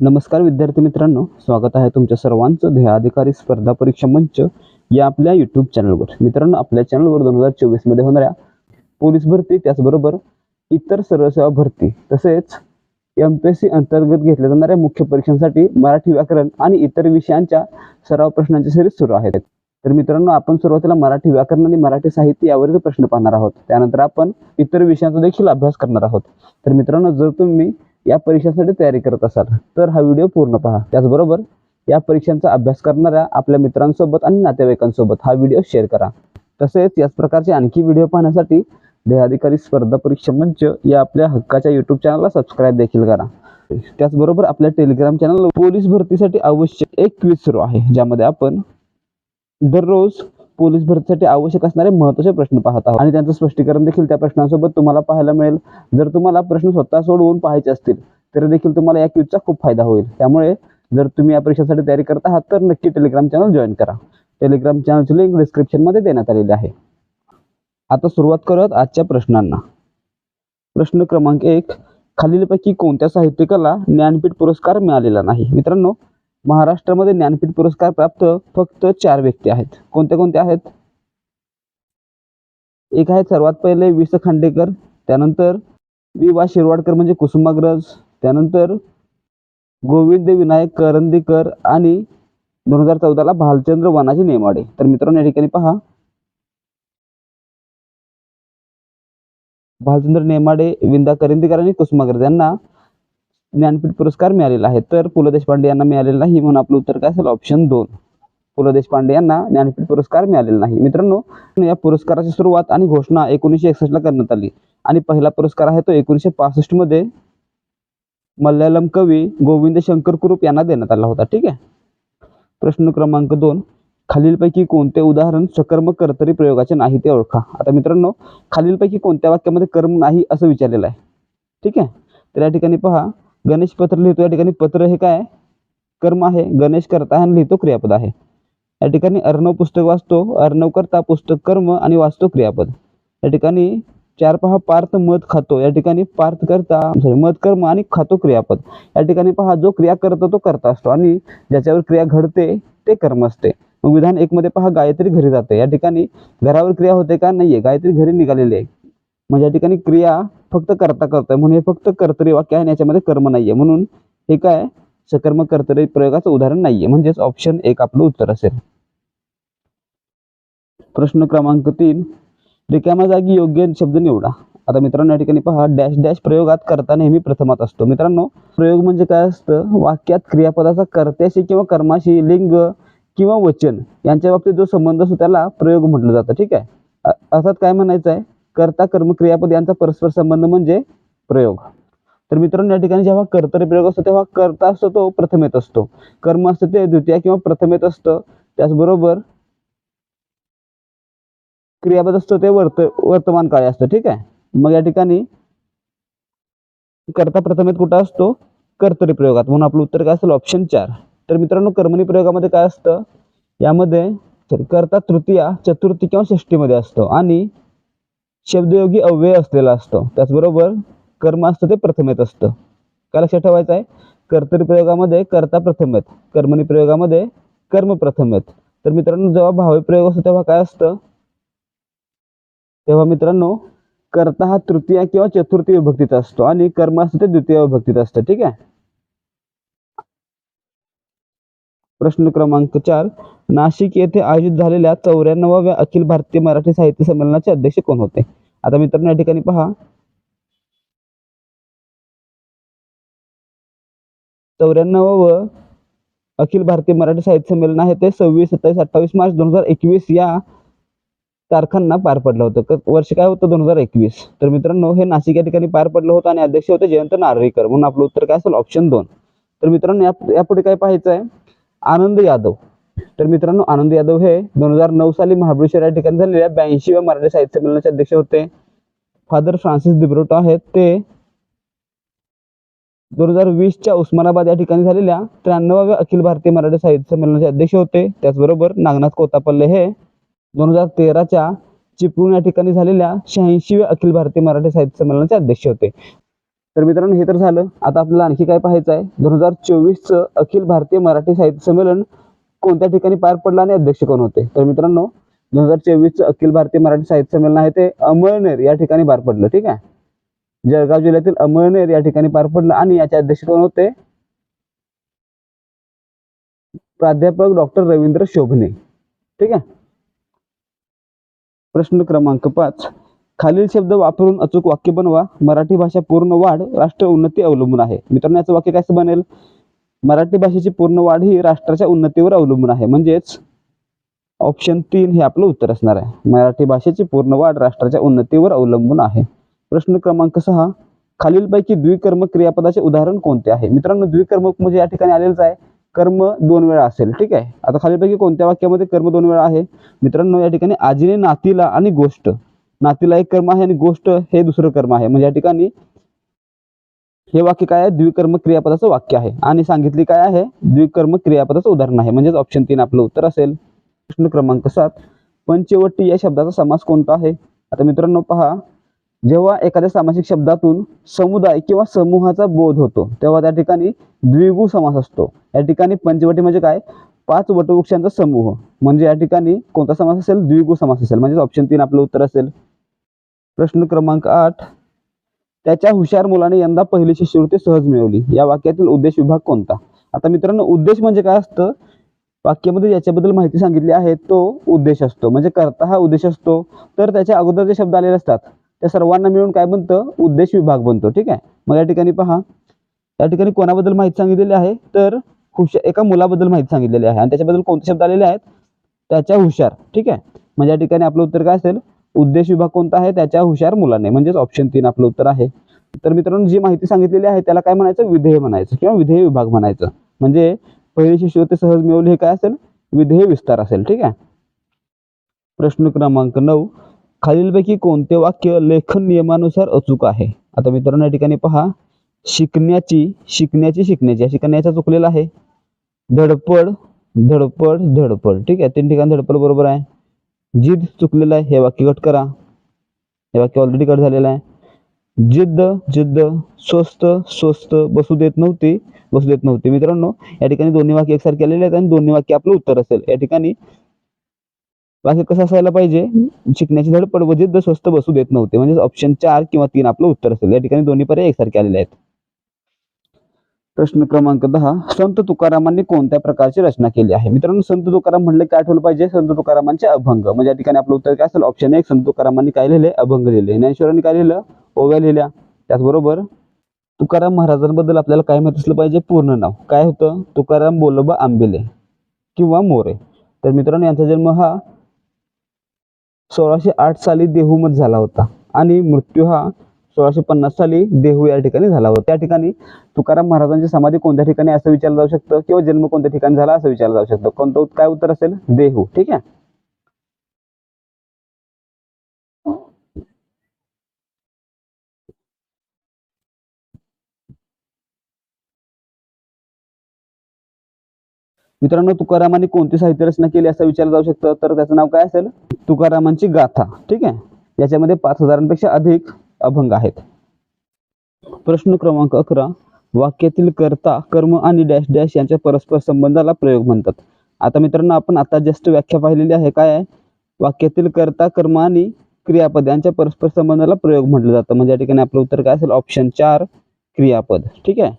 नमस्कार विद्यार्थी मित्रांनो स्वागत आहे तुमच्या सर्वांचं ध्येयाधिकारी स्पर्धा परीक्षा मंच या आपल्या यूट्यूब चॅनलवर मित्रांनो आपल्या चॅनलवर दोन हजार चोवीसमध्ये होणाऱ्या पोलीस भरती त्याचबरोबर इतर सर्व सेवा भरती तसेच एम पी एस सी अंतर्गत घेतल्या जाणाऱ्या मुख्य परीक्षांसाठी मराठी व्याकरण आणि इतर विषयांच्या सराव प्रश्नांची सिरीज सुरू आहेत. तर मित्रांनो आपण सुरुवातीला मराठी व्याकरण आणि मराठी साहित्य यावरील प्रश्न पाहणार आहोत. त्यानंतर आपण इतर विषयांचा देखील अभ्यास करणार आहोत. तर मित्रांनो जर तुम्ही या परीक्षांसाठी तयारी करत असाल तर हा व्हिडिओ पूर्ण पहा. त्याचबरोबर या परीक्षांचा अभ्यास करणाऱ्या आपल्या मित्रांसोबत आणि नातेवाईकांसोबत हा व्हिडिओ शेअर करा. तसेच याच प्रकारचे आणखी व्हिडिओ पाहण्यासाठी देहाधिकारी स्पर्धा परीक्षा मंच या आपल्या हक्काच्या युट्यूब चॅनलला सबस्क्राईब देखील करा. त्याचबरोबर आपल्या टेलिग्राम चॅनल पोलीस भरतीसाठी आवश्यक एक क्विज सुरू आहे ज्यामध्ये आपण दररोज पोलीस भरतीसाठी आवश्यक असणारे महत्त्वाचे प्रश्न पाहत आहोत. आणि त्यांचं स्पष्टीकरण देखील त्या प्रश्नांसोबत तुम्हाला पाहायला मिळेल. जर तुम्हाला प्रश्न स्वतः सोडवून पाहायचे असतील तर देखील तुम्हाला या क्यूजचा खूप फायदा होईल. त्यामुळे जर तुम्ही या परीक्षेसाठी तयारी करत आहात तर नक्की टेलिग्राम चॅनल जॉईन करा. टेलिग्राम चॅनलची लिंक डिस्क्रिप्शनमध्ये देण्यात आलेली आहे. आता सुरुवात करूयात आजच्या प्रश्नांना. प्रश्न क्रमांक एक खालीलपैकी कोणत्या साहित्यिकाला ज्ञानपीठ पुरस्कार मिळालेला नाही? मित्रांनो महाराष्ट्रामध्ये ज्ञानपीठ पुरस्कार प्राप्त फक्त चार व्यक्ती आहेत. कोणत्या कोणत्या आहेत? एक आहेत सर्वात पहिले वि स खांडेकर त्यानंतर वि. वा. शिरवाडकर म्हणजे कुसुमाग्रज त्यानंतर गोविंद विनायक करंदीकर आणि दोन हजार चौदाला भालचंद्र वनाजी नेमाडे. तर मित्रांनो या ठिकाणी पहा. भालचंद्र नेमाडे विंदा करंदीकर आणि कुसुमाग्रज यांना ज्ञानपीठ पुरस्कार मिळालेला आहे. तर पु. ल. देशपांडे यांना मिळालेला नाही म्हणून आपलं उत्तर काय असेल? ऑप्शन दोन. पु. ल. देशपांडे यांना ज्ञानपीठ पुरस्कार मिळालेला नाही. मित्रांनो या पुरस्काराची सुरुवात आणि घोषणा एकोणीसशे एकसष्टला करण्यात आली. आणि पहिला पुरस्कार आहे तो एकोणीसशे पासष्टमध्ये मल्याळम कवी गोविंद शंकर कुरूप यांना देण्यात आला होता. ठीक आहे? प्रश्न क्रमांक दोन. खालीलपैकी कोणते उदाहरण सकर्म कर्तरी प्रयोगाचे नाही ते ओळखा. आता मित्रांनो खालीलपैकी कोणत्या वाक्यामध्ये कर्म नाही असं विचारलेलं आहे? ठीक आहे? तर या ठिकाणी पहा. गणेश पत्र लिहितो. या ठिकाणी पत्र हे काय? कर्म आहे. गणेश करता आणि लिहितो क्रियापद आहे. या ठिकाणी अर्णव पुस्तक वाचतो. अर्णव करता पुस्तक कर्म आणि वाचतो क्रियापद. या ठिकाणी चार पहा पार्थ मध खातो. या ठिकाणी पार्थ करता सॉरी मध कर्म आणि खातो क्रियापद. या ठिकाणी पहा जो क्रिया करतो तो करता असतो आणि ज्याच्यावर क्रिया घडते ते कर्म असते. मग विधान एक मध्ये पहा गायत्री घरी जाते. या ठिकाणी घरावर क्रिया होते का? नाहीये. गायत्री घरी निघालेली आहे. म्हणजे या ठिकाणी क्रिया फक्त करता करतोय. म्हणून हे फक्त कर्तरी वाक्य आहे आणि याच्यामध्ये कर्म नाहीये. म्हणून हे काय सकर्म कर्तरी प्रयोगाचं उदाहरण नाहीये. म्हणजेच ऑप्शन एक आपलं उत्तर असेल. प्रश्न क्रमांक तीन. रिकाम्या जागी योग्य शब्द निवडा. आता मित्रांनो या ठिकाणी पहा डॅश डॅश प्रयोगात करता नेहमी प्रथमात असतो. मित्रांनो प्रयोग म्हणजे काय असतं? वाक्यात क्रियापदाचा कर्त्याशी किंवा कर्माशी लिंग किंवा वचन यांच्या बाबतीत जो संबंध असतो त्याला प्रयोग म्हटलं जातं. ठीक आहे? अर्थात काय म्हणायचं आहे? कर्ता कर्म क्रियापद यांचा परस्पर संबंध म्हणजे प्रयोग. तर मित्रांनो या ठिकाणी जेव्हा कर्तरी प्रयोग असतो तेव्हा कर्ता असतो तो प्रथमेत असतो. कर्म असतं ते द्वितीय किंवा प्रथमेत असतं. त्याचबरोबर क्रियापद असतं ते वर्त वर्तमान काळे असतं ठीक आहे? मग या ठिकाणी कर्ता प्रथमेत कुठं असतो? कर्तरी प्रयोगात. म्हणून आपलं उत्तर काय असेल? ऑप्शन चार. तर मित्रांनो कर्मणी प्रयोगामध्ये काय असतं? यामध्ये कर्ता तृतीया चतुर्थी किंवा षष्टीमध्ये असतो. आणि शब्दयोगी अव्यय असलेला असतो. त्याचबरोबर कर्म असतं ते प्रथमेत असतं. काय लक्षात ठेवायचं आहे? कर्तरी प्रयोगामध्ये कर्ता प्रथमेत कर्मणी प्रयोगामध्ये कर्म प्रथमेत. तर मित्रांनो जेव्हा भावी प्रयोग असतो तेव्हा काय असतं? तेव्हा मित्रांनो कर्ता हा तृतीय किंवा चतुर्थी विभक्तीचा असतो आणि कर्म असतं ते द्वितीय विभक्तीत असतं. ठीक आहे? प्रश्न क्रमांक चार नाशिक येथे आयोजित झालेल्या चौऱ्याण्णवाव्या अखिल भारतीय मराठी साहित्य संमेलनाचे अध्यक्ष कोण होते? आता मित्रांनो या ठिकाणी पहा. चौऱ्याण्णव अखिल भारतीय मराठी साहित्य संमेलन आहे. ते सव्वीस सत्तावीस अठ्ठावीस मार्च दोन हजार एकवीस या तारखांना पार पडलं होतं. वर्ष काय होतं? दोन हजार एकवीस. तर मित्रांनो हे नाशिक या ठिकाणी पार पडलं होतं आणि अध्यक्ष होते जयंत नार्वेकर म्हणून आपलं उत्तर काय असेल? ऑप्शन दोन. तर मित्रांनो या यापुढे काय पाहायचं आहे आनंद यादव. तर मित्रांनो आनंद यादव हे दोन हजार नऊ साली महाबळेश्वर या ठिकाणी झालेल्या ब्याऐंशीव्या मराठी साहित्य संमेलनाचे अध्यक्ष होते. फादर फ्रान्सिस दिब्रोटो आहेत ते दोन हजार वीसच्या उस्मानाबाद या ठिकाणी झालेल्या त्र्याण्णवाव्या अखिल भारतीय मराठी साहित्य संमेलनाचे अध्यक्ष होते. त्याचबरोबर नागनाथ कोतापल्ले हे दोन हजार तेराच्या चिपळूण या ठिकाणी झालेल्या शहाऐंशीव्या अखिल भारतीय मराठी साहित्य संमेलनाचे अध्यक्ष होते. तर मित्रांनो हे तर झालं. आता आपल्याला आणखी काय पाहायचं आहे? दोन हजार चोवीसचं अखिल भारतीय मराठी साहित्य संमेलन कोणत्या ठिकाणी पार पडलं आणि अध्यक्ष कोण होते? तर मित्रांनो दोन हजार चोवीसचं अखिल भारतीय मराठी साहित्य संमेलन आहे ते अमळनेर या ठिकाणी पार पडलं ठीक आहे? जळगाव जिल्ह्यातील अमळनेर या ठिकाणी पार पडलं आणि याचे अध्यक्ष कोण होते? प्राध्यापक डॉक्टर रवींद्र शोभने ठीक आहे? प्रश्न क्रमांक पाच. खालील शब्द वापरून अचूक वाक्य बनवा. मराठी भाषा पूर्ण वाढ राष्ट्र उन्नती अवलंबून आहे. मित्रांनो याचं वाक्य कसं बनेल? मराठी भाषेची पूर्ण वाढ ही राष्ट्राच्या उन्नतीवर अवलंबून आहे. म्हणजेच ऑप्शन तीन हे आपलं उत्तर असणार आहे. मराठी भाषेची पूर्ण वाढ राष्ट्राच्या उन्नतीवर अवलंबून आहे. प्रश्न क्रमांक सहा. खालीलपैकी द्विकर्म क्रियापदाचे उदाहरण कोणते आहे? मित्रांनो द्विकर्मक म्हणजे या ठिकाणी आलेलंच आहे. कर्म दोन वेळा असेल ठीक आहे? आता खालीलपैकी कोणत्या वाक्यामध्ये कर्म दोन वेळा आहे? मित्रांनो या ठिकाणी आजीने नातीला आणि गोष्ट नातीला एक कर्म आहे आणि गोष्ट हे दुसरं कर्म आहे. म्हणजे या ठिकाणी हे वाक्य काय आहे? द्विकर्म क्रियापदाचं वाक्य आहे. आणि सांगितली काय आहे? द्विकर्म क्रियापदाचं उदाहरण आहे. म्हणजेच ऑप्शन तीन आपलं उत्तर असेल. प्रश्न क्रमांक सात. पंचवटी या शब्दाचा समास कोणता आहे? आता मित्रांनो पहा. जेव्हा एखाद्या सामासिक शब्दातून समुदाय किंवा समूहाचा बोध होतो तेव्हा त्या ठिकाणी द्विगु समास असतो. या ठिकाणी पंचवटी म्हणजे काय? पाच वटवृक्षांचा समूह. म्हणजे या ठिकाणी कोणता समास असेल? द्विगु समास असेल. म्हणजे ऑप्शन तीन आपलं उत्तर असेल. प्रश्न क्रमांक आठ. त्याच्या हुशार मुलाने यंदा पहिली शिष्यवृत्ती सहज मिळवली. या वाक्यातील उद्देश विभाग कोणता? आता मित्रांनो उद्देश म्हणजे काय असतं? वाक्यामध्ये याच्याबद्दल माहिती सांगितली आहे तो उद्देश असतो. म्हणजे करता हा उद्देश असतो. तर त्याच्या अगोदर जे शब्द आलेले असतात त्या सर्वांना मिळून काय बनतं? उद्देश विभाग बनतो. ठीक आहे? मग या ठिकाणी पहा. या ठिकाणी कोणाबद्दल माहिती सांगितलेली आहे? तर हुशार एका मुलाबद्दल माहिती सांगितलेली आहे. आणि त्याच्याबद्दल कोणते शब्द आलेले आहेत? त्याच्या हुशार. ठीक आहे? म्हणजे या ठिकाणी आपलं उत्तर काय असेल? उद्देश विभाग कोणता आहे त्याच्या हुशार मुलाने म्हणजेच ऑप्शन तीन आपलं उत्तर आहे. तर मित्रांनो जी माहिती सांगितलेली आहे त्याला काय म्हणायचं? विधेय म्हणायचं किंवा विधेय विभाग म्हणायचं. म्हणजे पहिली शिष्यवृत्ती सहज मिळवली हे काय असेल? विधेय विस्तार असेल. ठीक आहे? प्रश्न क्रमांक नऊ. खालीलपैकी कोणते वाक्य लेखन नियमानुसार अचूक आहे? आता मित्रांनो या ठिकाणी पहा. शिकण्याची शिकण्याची शिकण्याची. शिकण्याचा चुकलेला आहे. धडपड धडपड धडपड. ठीक आहे? तीन ठिकाणी धडपड बरोबर आहे. जिद चुकलेलं आहे हे वाक्य कट करा. हे वाक्य ऑलरेडी कट झालेलं आहे. जिद्द जिद्द स्वस्त स्वस्त बसू देत नव्हती बसू देत नव्हती. मित्रांनो या ठिकाणी दोन्ही वाक्य एकसारखे आलेले आहेत आणि दोन्ही वाक्य आपलं उत्तर असेल. या ठिकाणी वाक्य कसं असायला पाहिजे? शिकण्याची धडपड व जिद्द स्वस्त बसू देत नव्हते. म्हणजे ऑप्शन चार किंवा तीन आपलं उत्तर असेल. या ठिकाणी दोन्ही पर्याय एकसारखे आलेले आहेत. प्रश्न क्रमांक दहा संत तुकारामांनी कोणत्या प्रकारची रचना केली आहे? मित्रांनो संत तुकाराम म्हणले काय आठवलं पाहिजे? संत तुकारामांचे अभंग. म्हणजे या ठिकाणी आपलं उत्तर काय असेल? ऑप्शन एक संत तुकारामांनी काय लिहिले? अभंग लिहिले. ज्ञानेश्वरांनी काय लिहिलं? ओव्या लिहिल्या. त्याचबरोबर तुकाराम महाराजांबद्दल आपल्याला काय माहीत असलं पाहिजे? पूर्ण नाव. काय होतं? तुकाराम बोलोबा आंबेले किंवा मोरे. तर मित्रांनो यांचा जन्म हा सोळाशे आठ साली देहूमध्ये झाला होता. आणि मृत्यू हा सोळाशे पन्नास साली देहू या ठिकाणी झाला होता. त्या ठिकाणी तुकाराम महाराजांची समाधी कोणत्या ठिकाणी असं विचारलं जाऊ शकतं? किंवा जन्म कोणत्या ठिकाणी झाला असं विचारलं जाऊ शकतं? कोणतं काय उत्तर असेल? देहू. ठीक आहे? मित्रांनो तुकारामांनी कोणती साहित्य रचना केली असं विचारलं जाऊ शकतं? तर त्याचं नाव काय असेल? तुकारामांची गाथा. ठीक आहे? याच्यामध्ये पाच हजारांपेक्षा अधिक अभंग आहेत. प्रश्न क्रमांक अकरा वाक्यातील कर्ता कर्म आणि डॅश डॅश यांच्या परस्पर संबंधाला प्रयोग म्हणतात. आता मित्रांनो आपण आता जस्ट व्याख्या पाहिलेली आहे. काय आहे? वाक्यातील कर्ता कर्म आणि क्रियापद यांच्या परस्पर संबंधाला प्रयोग म्हटलं जातं. म्हणजे या ठिकाणी आपलं उत्तर काय असेल? ऑप्शन चार क्रियापद. ठीक आहे?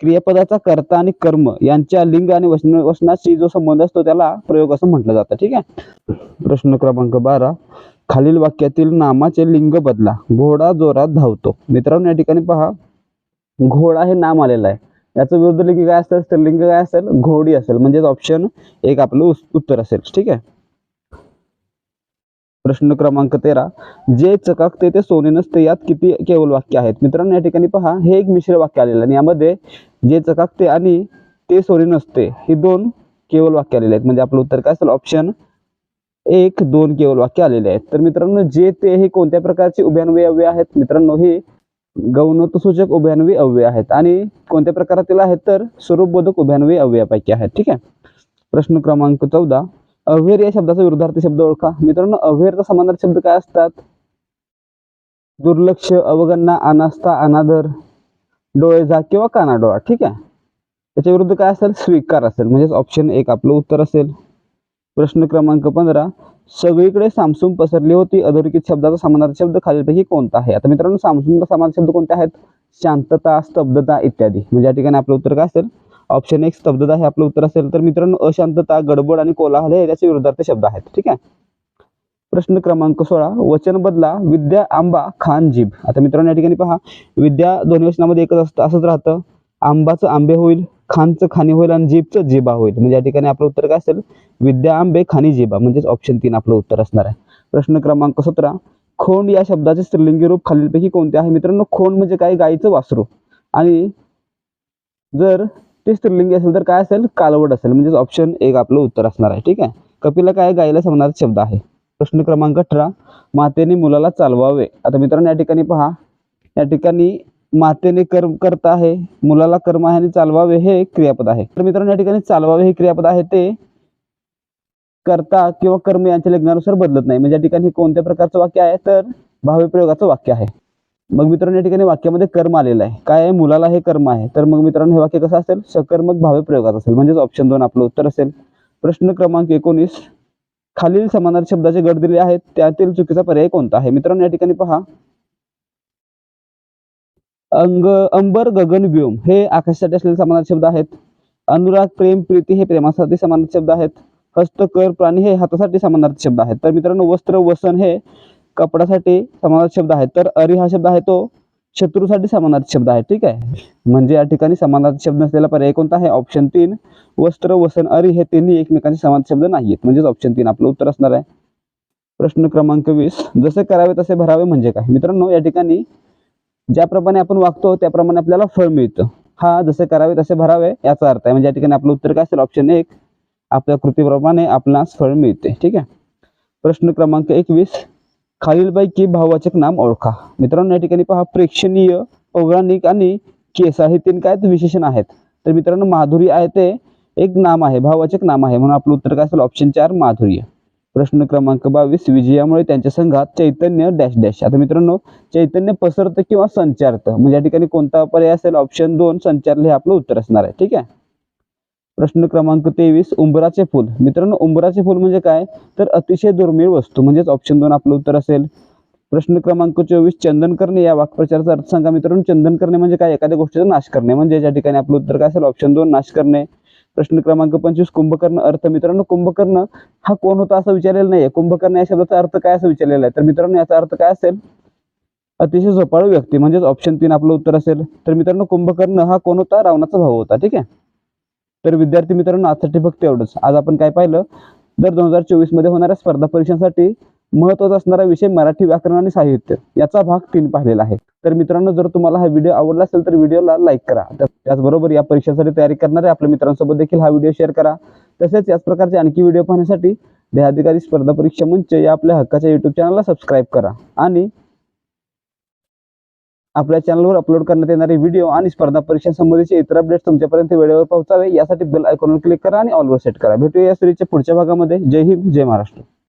क्रियापदाचा कर्ता आणि कर्म यांच्या लिंग आणि वचन वचनाशी जो संबंध असतो त्याला प्रयोग असं म्हटलं जातं. ठीक आहे? प्रश्न क्रमांक बारा खालील वाक्यातील नामाचे लिंग बदला. घोडा जोरात धावतो. मित्रांनो या ठिकाणी पहा. घोडा हे नाम आलेलं आहे. याचं विरुद्ध लिंग काय असेल? तर लिंग काय असेल? घोडी असेल. म्हणजेच ऑप्शन एक आपलं उत्तर असेल. ठीक आहे? प्रश्न क्रमांक तेरा. जे चकाकते ते सोने नसते. यात किती केवळ वाक्य आहेत? मित्रांनो या ठिकाणी पहा. हे एक मिश्र वाक्य आलेलं आहे. आणि यामध्ये जे चकाकते आणि ते सोने नसते ही दोन केवळ वाक्य आलेले आहेत. म्हणजे आपलं उत्तर काय असेल? ऑप्शन एक दोन केवळ वाक्य आलेले आहेत. तर मित्रांनो जे ते हे कोणत्या प्रकारचे उभ्यान्वयी अव्यय आहेत? मित्रांनो हे गौणत्वसूचक उभ्यान्वयी अव्यय आहेत. आणि कोणत्या प्रकारातील आहेत? तर स्वरूपबोधक उभ्यान्वयी अव्ययापैकी आहेत. ठीक आहे? प्रश्न क्रमांक चौदा. अव्हेर या शब्दाचा विरुद्धार्थी शब्द ओळखा. मित्रांनो अव्हेरचा समानार्थी शब्द काय असतात? दुर्लक्ष अवगणना अनास्था अनादर डोळेजा किंवा कानाडोळा. ठीक आहे? त्याच्या विरुद्ध काय असेल? स्वीकार असेल. म्हणजेच ऑप्शन एक आपलं उत्तर असेल. प्रश्न क्रमांक पंधरा सगळीकडे सामसूम पसरली होती. अधोरेखित शब्दाचा समानार्थी शब्द खालीलपैकी कोणता आहे? आता मित्रांनो सामसूम समानार्थी शब्द कोणते आहेत? शांतता स्तब्धता इत्यादी. म्हणजे या ठिकाणी आपलं उत्तर काय असेल? ऑप्शन एक स्तब्धता हे आपलं उत्तर असेल. तर मित्रांनो अशांतता गडबड आणि कोलाहल हे त्याचे विरुद्धार्थ शब्द आहेत. ठीक आहे? प्रश्न क्रमांक सोळा वचन बदला विद्या आंबा खान जीभ. आता मित्रांनो या ठिकाणी पहा. विद्या दोन्ही वचनामध्ये एकच असतं असंच राहतं. आंबाचं आंबे होईल खानचं खाणी होईल आणि जीबचं जिबा होईल. म्हणजे या ठिकाणी आपलं उत्तर काय असेल? विद्या आंबे खाणी जिबा. म्हणजेच ऑप्शन तीन आपलं उत्तर असणार आहे. प्रश्न क्रमांक सतरा. खोंड या शब्दाचे स्त्रीलिंगी रूप खालीलपैकी कोणते आहे? मित्रांनो खोंड म्हणजे काय? गाईचं वासरू. आणि जर ते स्त्रीलिंगी असेल तर काय असेल? कालवड असेल. म्हणजेच ऑप्शन एक आपलं उत्तर असणार आहे. ठीक आहे? कपिला काय गायीला संबंधाचा शब्द आहे? प्रश्न क्रमांक अठरा. मातेने मुलाला चालवावे. आता मित्रांनो या ठिकाणी पहा. या ठिकाणी मातेने कर्म करता आहे मुलाला कर्म आहे आणि चालवावे हे क्रियापद आहे. तर मित्रांनो या ठिकाणी चालवावे हे क्रियापद आहे ते कर्ता किंवा कर्म यांच्या लग्नानुसार बदलत नाही. म्हणजे या ठिकाणी कोणत्या प्रकारचं वाक्य आहे? तर भाव्यप्रयोगाचं वाक्य आहे. मग मित्रांनो या ठिकाणी वाक्यामध्ये कर्म आलेलं आहे. काय आहे? मुलाला हे कर्म आहे. तर मग मित्रांनो हे वाक्य कसं असेल? सकर्मक भाव्यप्रयोगात असेल. म्हणजेच ऑप्शन दोन आपलं उत्तर असेल. प्रश्न क्रमांक एकोणीस. खालील समानार्थी शब्दाचे गट दिले आहेत. त्यातील चुकीचा पर्याय कोणता आहे? मित्रांनो या ठिकाणी पहा. अंग अंबर गगन व्योम हे आकाशासाठी असलेले समानार्थी शब्द आहेत. अनुराग प्रेम प्रीती हे प्रेमासाठी समानार्थी शब्द आहेत. हस्तकर प्राणी हे हातासाठी समानार्थी शब्द आहेत. तर मित्रांनो वस्त्र वसन हे कपड्यासाठी समानार्थी शब्द आहेत. तर अरि हा शब्द आहे तो शत्रूसाठी समानार्थी शब्द आहे. ठीक आहे? म्हणजे या ठिकाणी समानार्थी शब्द नसलेला पर्याय कोणता आहे? ऑप्शन तीन वस्त्र वसन अरी हे तिन्ही एकमेकांचे समानार्थी शब्द नाहीत म्हणजेच ऑप्शन तीन आपलं उत्तर असणार आहे. प्रश्न क्रमांक वीस. जसे करावे तसे भरावे म्हणजे काय? मित्रांनो या ठिकाणी ज्याप्रमाणे आपण वागतो त्याप्रमाणे आपल्याला फळ मिळतं. हा जसे करावे तसे भरावे याचा अर्थ आहे. म्हणजे या ठिकाणी आपलं उत्तर काय असेल? ऑप्शन एक आपल्या कृतीप्रमाणे आपणास फळ मिळते. ठीक आहे? प्रश्न क्रमांक एकवीस खालीलपैकी भाववाचक नाम ओळखा. मित्रांनो या ठिकाणी पहा प्रेक्षणीय पौराणिक आणि केसा हे तीन काय विशेषण आहेत. तर मित्रांनो माधुरी आहे ते एक नाम आहे भाववाचक नाम आहे. म्हणून आपलं उत्तर काय असेल? ऑप्शन चार माधुर्य प्रश्न क्रमांक बावीस विजयामुळे त्यांच्या संघात चैतन्य डॅश डॅश. आता मित्रांनो चैतन्य पसरतं किंवा संचारतं? म्हणजे या ठिकाणी कोणता पर्याय असेल? ऑप्शन दोन संचारले हे आपलं उत्तर असणार आहे. ठीक आहे? प्रश्न क्रमांक तेवीस उंबराचे फूल. मित्रांनो उंबराचे फूल म्हणजे काय? तर अतिशय दुर्मिळ वस्तू. म्हणजेच ऑप्शन दोन आपलं उत्तर असेल. प्रश्न क्रमांक चोवीस चंदन करणे. या वाक्प्रचाराचा अर्थ सांगा मित्रांनो चंदन करणे म्हणजे काय? एखाद्या गोष्टीचा नाश करणे. म्हणजे ज्या ठिकाणी आपलं उत्तर काय असेल? ऑप्शन दोन नाश करणे. प्रश्न क्रमांक पंचवीस कुंभकर्ण अर्थ. मित्रांनो कुंभकर्ण हा कोण होता असं विचारलेलं नाहीये. कुंभकर्ण या शब्दाचा अर्थ काय असं विचारलेला आहे? तर मित्रांनो याचा अर्थ काय असेल? अतिशय झोपाळू व्यक्ती म्हणजेच ऑप्शन तीन आपलं उत्तर असेल. तर मित्रांनो कुंभकर्ण हा कोण होता? रावणाचा भाऊ होता ठीक आहे? तर विद्यार्थी मित्रांनो आजसाठी फक्त एवढंच. आज आपण काय पाहिलं? दर दोन हजार चोवीसमध्ये होणाऱ्या स्पर्धा परीक्षांसाठी महत्त्वाचा असणारा विषय मराठी व्याकरण आणि साहित्य. याचा भाग तीन पाहिलेला आहे. तर मित्रांनो जर तुम्हाला हा व्हिडिओ आवडला असेल तर व्हिडिओला लाईक करा. त्याचबरोबर या परीक्षेसाठी तयारी करणाऱ्या आपल्या मित्रांसोबत देखील हा व्हिडिओ शेअर करा. तसेच याच प्रकारचे आणखी व्हिडिओ पाहण्यासाठी देहाधिकारी स्पर्धा परीक्षा मंच या आपल्या हक्काच्या युट्यूब चॅनलला सबस्क्राईब करा. आणि आपल्या चॅनलवर अपलोड करण्यात येणारे व्हिडिओ आणि स्पर्धा परीक्षांसंबंधीचे इतर अपडेट्स तुमच्यापर्यंत वेळेवर पोहोचावे यासाठी बेल आयकॉनवर क्लिक करा आणि ऑलवर सेट करा. भेटूया या सिरीजच्या पुढच्या भागामध्ये. जय हिंद जय महाराष्ट्र.